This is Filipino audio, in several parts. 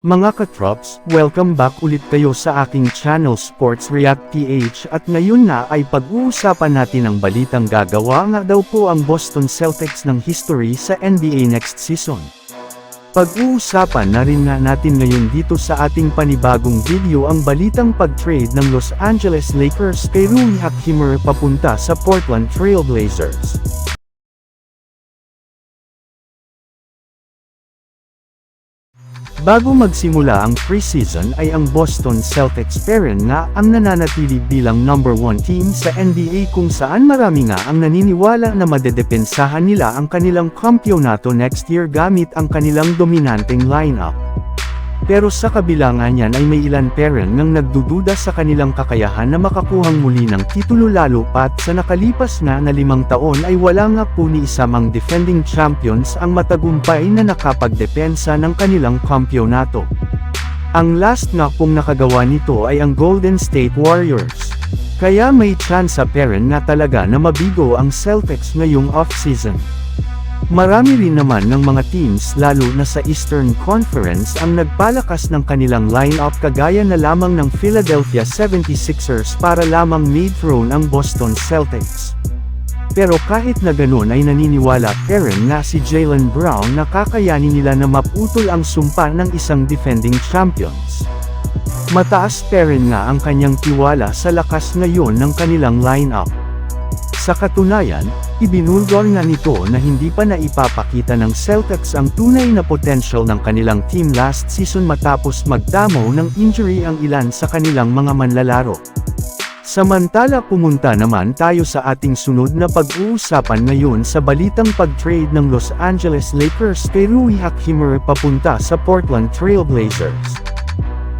Mga katrops, welcome back ulit kayo sa aking channel Sports React PH at ngayon na ay pag-uusapan natin ang balitang gagawa nga daw po ang Boston Celtics ng history sa NBA next season. Pag-uusapan na rin nga natin ngayon dito sa ating panibagong video ang balitang pag-trade ng Los Angeles Lakers kay Rui Hachimura papunta sa Portland Trail Blazers. Bago magsimula ang preseason ay ang Boston Celtics parent nga ang nananatili bilang number 1 team sa NBA kung saan marami nga ang naniniwala na madedepensahan nila ang kanilang kampyonato next year gamit ang kanilang dominanteng lineup. Pero sa kabila nga niyan ay may ilan parent ngang nagdududa sa kanilang kakayahan na makakuhang muli ng titulo lalo pat sa nakalipas nga na limang taon ay wala nga po ni isamang defending champions ang matagumpay na nakapagdepensa ng kanilang kampyonato. Ang last nga pong nakagawa nito ay ang Golden State Warriors. Kaya may chance sa parent na talaga na mabigo ang Celtics ngayong off-season. Marami rin naman ng mga teams lalo na sa Eastern Conference ang nagpalakas ng kanilang lineup kagaya na lamang ng Philadelphia 76ers para lamang mid-throne ang Boston Celtics. Pero kahit na ganun ay naniniwala Perrin na si Jalen Brown na kakayanin nila na maputol ang sumpa ng isang defending champions. Mataas Perrin nga ang kanyang tiwala sa lakas ngayon ng kanilang lineup. Sa katunayan, ibinulgor nga nito na hindi pa naipapakita ng Celtics ang tunay na potential ng kanilang team last season matapos magdamo ng injury ang ilan sa kanilang mga manlalaro. Samantala pumunta naman tayo sa ating sunod na pag-uusapan ngayon sa balitang pag-trade ng Los Angeles Lakers kay Rui Hachimura papunta sa Portland Trail Blazers.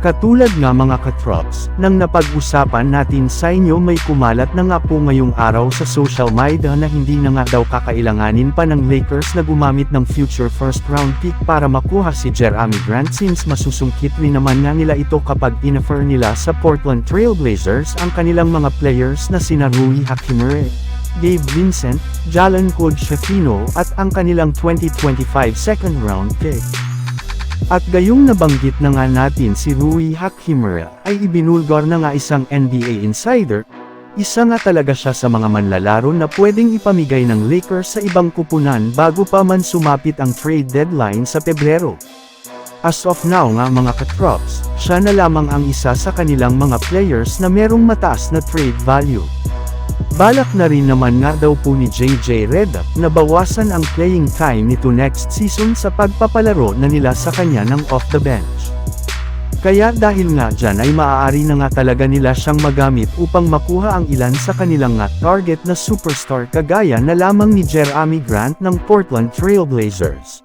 Katulad nga mga katrops, nang napag-usapan natin sa inyo may kumalat na nga po ngayong araw sa social media na hindi na nga daw kakailanganin pa ng Lakers na gumamit ng future first round pick para makuha si Jeremy Grant since masusungkit rin naman nga nila ito kapag inoffer nila sa Portland Trail Blazers ang kanilang mga players na sina Rui Hachimura, Gabe Vincent, Jalen Shafino at ang kanilang 2025 second round pick. At gayong nabanggit na nga natin si Rui Hachimura, ay ibinulgar na nga isang NBA insider, isa nga talaga siya sa mga manlalaro na pwedeng ipamigay ng Lakers sa ibang kupunan bago pa man sumapit ang trade deadline sa Pebrero. As of now nga mga katrops, siya na lamang ang isa sa kanilang mga players na merong mataas na trade value. Balak na rin naman nga daw po ni JJ Redick na bawasan ang playing time nito next season sa pagpapalaro na nila sa kanya ng off the bench. Kaya dahil nga dyan ay maaari na nga talaga nila siyang magamit upang makuha ang ilan sa kanilang nga target na superstar kagaya na lamang ni Jeremy Grant ng Portland Trail Blazers.